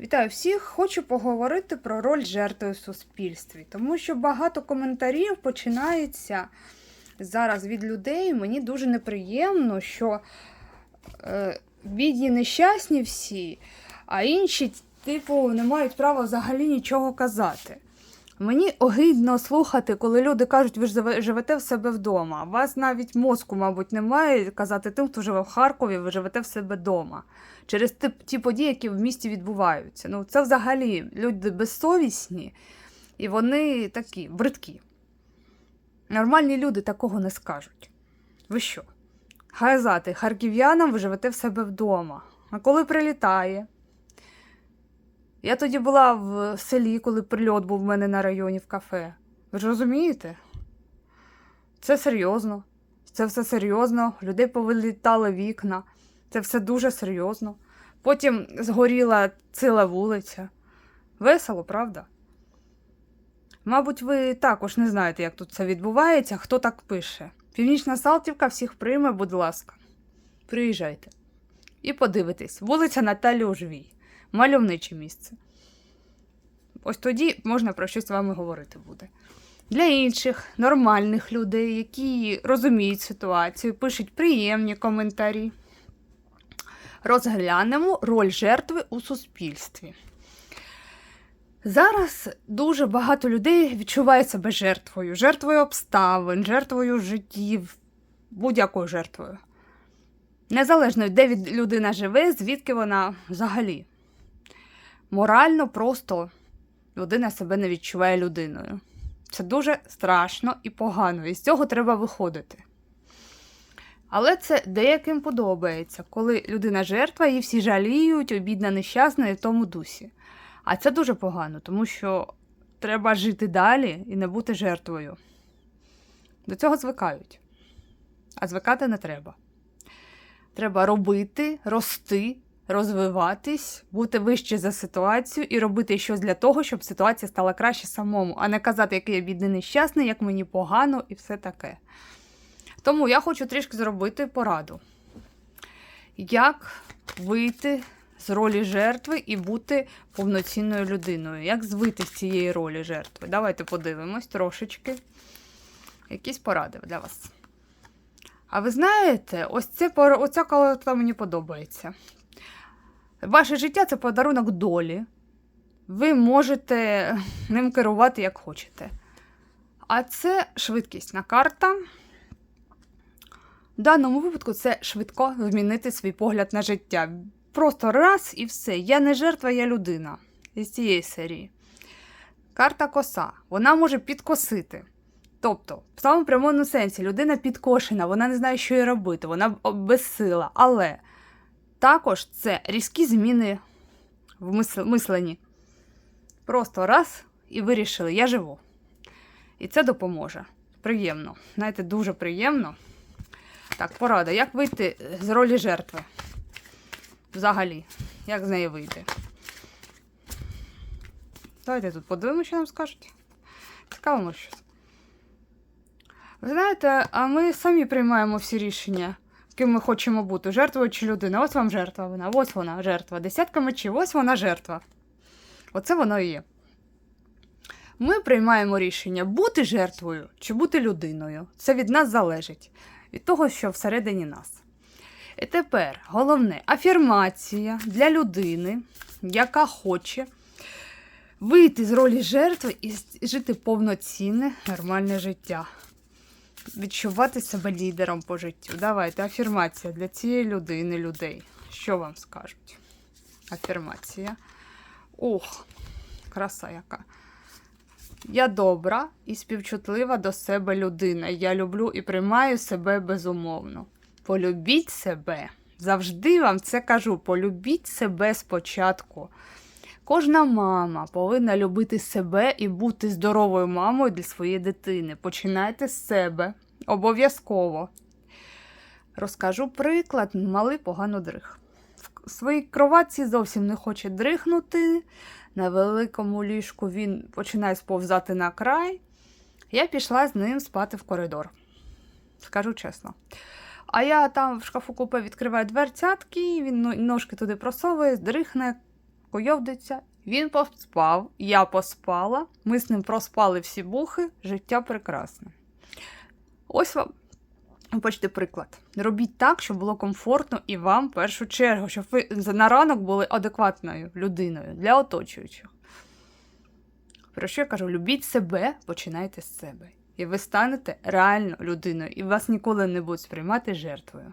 Вітаю всіх! Хочу поговорити про роль жертви в суспільстві, тому що багато коментарів починається зараз від людей. Мені дуже неприємно, що е, бідні нещасні всі, а інші, типу, не мають права взагалі нічого казати. Мені огидно слухати, коли люди кажуть, ви ж живете в себе вдома. Вас навіть мозку, мабуть, немає казати тим, хто живе в Харкові, ви живете в себе вдома. Через ті, події, які в місті відбуваються. Ну, це взагалі люди безсовісні, і вони такі бридкі. Нормальні люди такого не скажуть. Ви що? Казати харків'янам ви живете в себе вдома. А коли прилітає? Я тоді була в селі, коли прильот був в мене на районі в кафе. Ви ж розумієте? Це серйозно. Це все серйозно. Людей повилітали вікна. Це все дуже серйозно. Потім згоріла ціла вулиця. Весело, правда? Мабуть, ви також не знаєте, як тут це відбувається, хто так пише. Північна Салтівка всіх прийме, будь ласка. Приїжджайте. І подивитесь, вулиця Наталі Ужвій. Мальовниче місце. Ось тоді можна про щось з вами говорити буде. Для інших нормальних людей, які розуміють ситуацію, пишуть приємні коментарі. Розглянемо роль жертви у суспільстві. Зараз дуже багато людей відчуває себе жертвою, жертвою обставин, жертвою життів, будь-якою жертвою. Незалежно, де людина живе, звідки вона взагалі. Морально просто людина себе не відчуває людиною. Це дуже страшно і погано, і з цього треба виходити. Але це деяким подобається, коли людина жертва, її всі жаліють, обідна нещасна і в тому дусі. А це дуже погано, тому що треба жити далі і не бути жертвою. До цього звикають. А звикати не треба. Треба робити, рости, розвиватись, бути вище за ситуацію і робити щось для того, щоб ситуація стала краще самому, а не казати, який я бідний нещасний, як мені погано і все таке. Тому я хочу трішки зробити пораду. Як вийти з ролі жертви і бути повноцінною людиною? Як звити з цієї ролі жертви? Давайте подивимось трошечки. Якісь поради для вас. А ви знаєте, ось це, оця колота мені подобається. Ваше життя це подарунок долі. Ви можете ним керувати як хочете. А це швидкісна карта. В даному випадку це швидко змінити свій погляд на життя. Просто раз і все. Я не жертва, я людина із цієї серії. Карта коса. Вона може підкосити. Тобто, в самому прямому сенсі, людина підкошена, вона не знає, що їй робити, вона безсила. Але також це різкі зміни в мисленні. Просто раз і вирішили, я живу. І це допоможе. Приємно. Знаєте, дуже приємно. Так, порада. Як вийти з ролі жертви? Взагалі, як з неї вийти? Давайте тут подивимося, що нам скажуть. Цікаво, щось. Ви знаєте, а ми самі приймаємо всі рішення, ким ми хочемо бути, жертвою чи людиною. Ось вам жертва вона, ось вона жертва. Десятка мечів, ось вона жертва. Оце воно і є. Ми приймаємо рішення бути жертвою чи бути людиною. Це від нас залежить, від того, що всередині нас. І тепер головне афірмація для людини, яка хоче вийти з ролі жертви і жити повноцінне, нормальне життя. Відчувати себе лідером по життю. Давайте афірмація для цієї людини, людей. Що вам скажуть? Афірмація. Ох, краса яка. Я добра і співчутлива до себе людина. Я люблю і приймаю себе безумовно. Полюбіть себе. Завжди вам це кажу. Полюбіть себе спочатку. Кожна мама повинна любити себе і бути здоровою мамою для своєї дитини. Починайте з себе. Обов'язково. Розкажу приклад, малий погано дрих. В своїй кроватці зовсім не хоче дрихнути. На великому ліжку він починає сповзати на край. Я пішла з ним спати в коридор. Скажу чесно. А я там в шкафу купе відкриваю дверцятки, він ножки туди просовує, дрихне, куйовдиться. Він поспав, я поспала, ми з ним проспали всі бухи, життя прекрасне. Ось вам Почти приклад. Робіть так, щоб було комфортно і вам в першу чергу, щоб ви на ранок були адекватною людиною для оточуючих. Про що я кажу? Любіть себе, починайте з себе. І ви станете реально людиною, і вас ніколи не будуть сприймати жертвою.